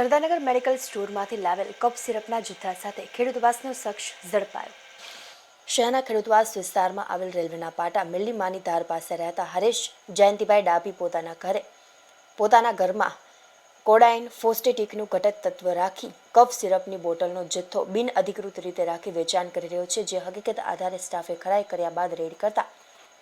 Sardarnagar medical સ્ટોરમાંથી લાવેલ cough સિરપના જથ્થા સાથે ખેડૂતવાસનો શખ્સ ઝડપાયો. શહેરના ખેડૂતવાસ વિસ્તારમાં આવેલ રેલવેના પાટા મિલ્લીમાની ધાર પાસે રહેતા હરેશ જયંતિભાઈ ડાભી પોતાના ઘરે, પોતાના ઘરમાં કોડાઇન ફોસ્ટેટિકનું ઘટક તત્વ રાખી કફ સિરપની બોટલનો જથ્થો બિન અધિકૃત રીતે રાખી વેચાણ કરી રહ્યો છે, જે હકીકત આધારે સ્ટાફે ખરાઈ કર્યા બાદ રેડ કરતા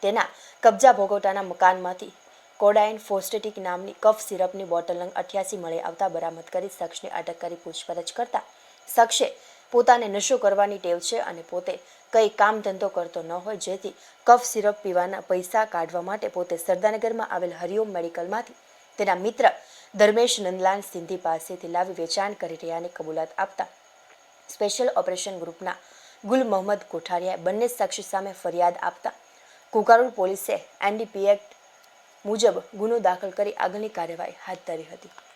તેના કબજા ભોગવટાના મકાનમાંથી કોડાઇન ફોસ્ટેટિક નામની કફ સિરપની બોટલ નંગ અઠ્યાસી મળી આવતા બરામદ કરી શખ્સની અટક કરી પૂછપરછ કરતા શખ્સે પોતાને નશો કરવાની ટેવ છે અને પોતે કંઈ કામ ધંધો કરતો ન હોય જેથી કફ સિરપ પીવાના પૈસા કાઢવા માટે પોતે સરદારનગરમાં આવેલ હરિઓમ મેડિકલમાંથી તેના મિત્ર ધર્મેશ નંદલાલ સિંધી પાસેથી લાવી વેચાણ કરી રહ્યાની કબૂલાત આપતા સ્પેશિયલ ઓપરેશન ગ્રુપના ગુલ મોહમ્મદ કોઠારિયાએ બંને શખ્સ સામે ફરિયાદ આપતા કુકારુલ પોલીસે એનડીપી એક્ટ મુજબ ગુનો દાખલ કરી આગળની કાર્યવાહી હાથ ધરી હતી.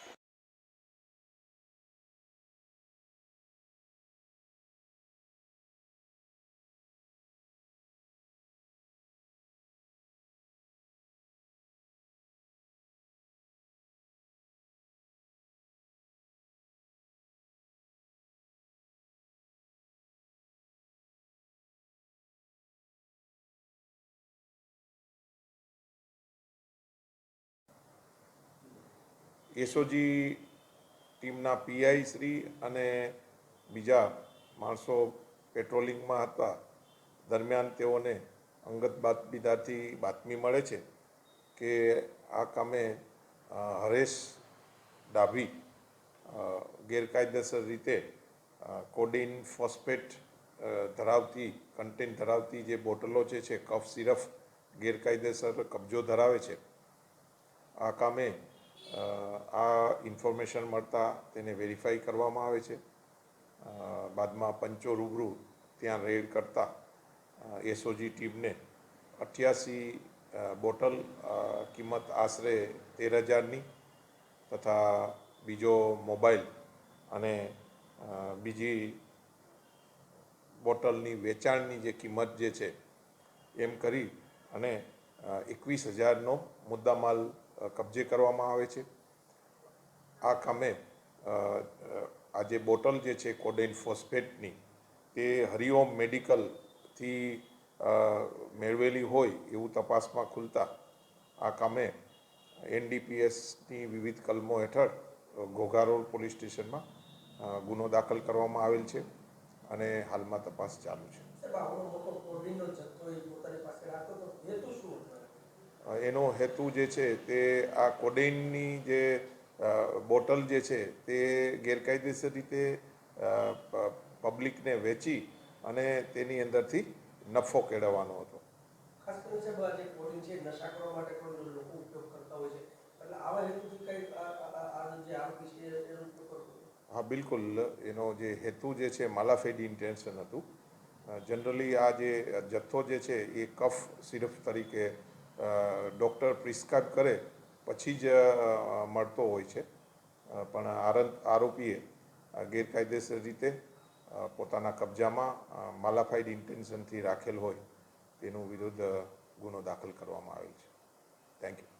એસઓજી ટીમના પીઆઈ શ્રી અને બીજા માણસો પેટ્રોલિંગમાં હતા. દરમિયાન તેઓને અંગત બાતમીદારથી બાતમી મળે છે કે આ કામે હરેશ ડાભી ગેરકાયદેસર રીતે કોડિન ફોસ્ફેટ ધરાવતી, કન્ટેન્ટ ધરાવતી જે બોટલો છે છે, કફ સિરફ ગેરકાયદેસર કબજો ધરાવે છે. આ કામે આ ઇન્ફોર્મેશન મળતા તેને વેરીફાઈ કરવામાં આવે છે. બાદમાં પંચો રૂબરૂ ત્યાં રેડ કરતા એસઓજી ટીમને અઠ્યાસી બોટલ કિંમત આશરે તેર હજારની તથા બીજો મોબાઈલ અને બીજી બોટલની વેચાણની જે કિંમત જે છે એમ કરી અને એકવીસ હજારનો મુદ્દામાલ કબજે કરવામાં આવે છે. આ કામે આ જે બોટલ જે છે કોડેન ફોસ્ફેટની તે હરિઓમ મેડિકલથી મેળવેલી હોય એવું તપાસમાં ખુલતા આ કામે એનડીપીએસની વિવિધ કલમો હેઠળ ઘોઘારોડ પોલીસ સ્ટેશનમાં ગુનો દાખલ કરવામાં આવેલ છે અને હાલમાં તપાસ ચાલુ છે. એનો હેતુ જે છે તે આ કોડેઇનની જે બોટલ જે છે તે ગેરકાયદેસર રીતે પબ્લિકને વેચી અને તેની અંદરથી નફો કેળવવાનો હતો. ખાસ કરીને સાહેબ જે કોડિંગ છે નશા કરવા માટે પણ લોકો ઉપયોગ કરતા હોય છે. એટલે આવા હેતુથી કંઈક આ આ- આ જે આરોપી છે એનો ઉપયોગ કરતો હતો હા બિલકુલ. એનો જે હેતુ જે છે માલાફેડ ઇન્ટેન્શન હતું. જનરલી આ જે જથ્થો જે છે એ કફ સિરપ તરીકે ડૉક્ટર પ્રિસ્ક્રાઇબ કરે પછી જ મળતો હોય છે. પણ આરોપીએ ગેરકાયદેસર રીતે પોતાના કબજામાં માલાફાઈડ ઇન્ટેન્શનથી રાખેલ હોય તેનું વિરુદ્ધ ગુનો દાખલ કરવામાં આવેલ છે. Thank you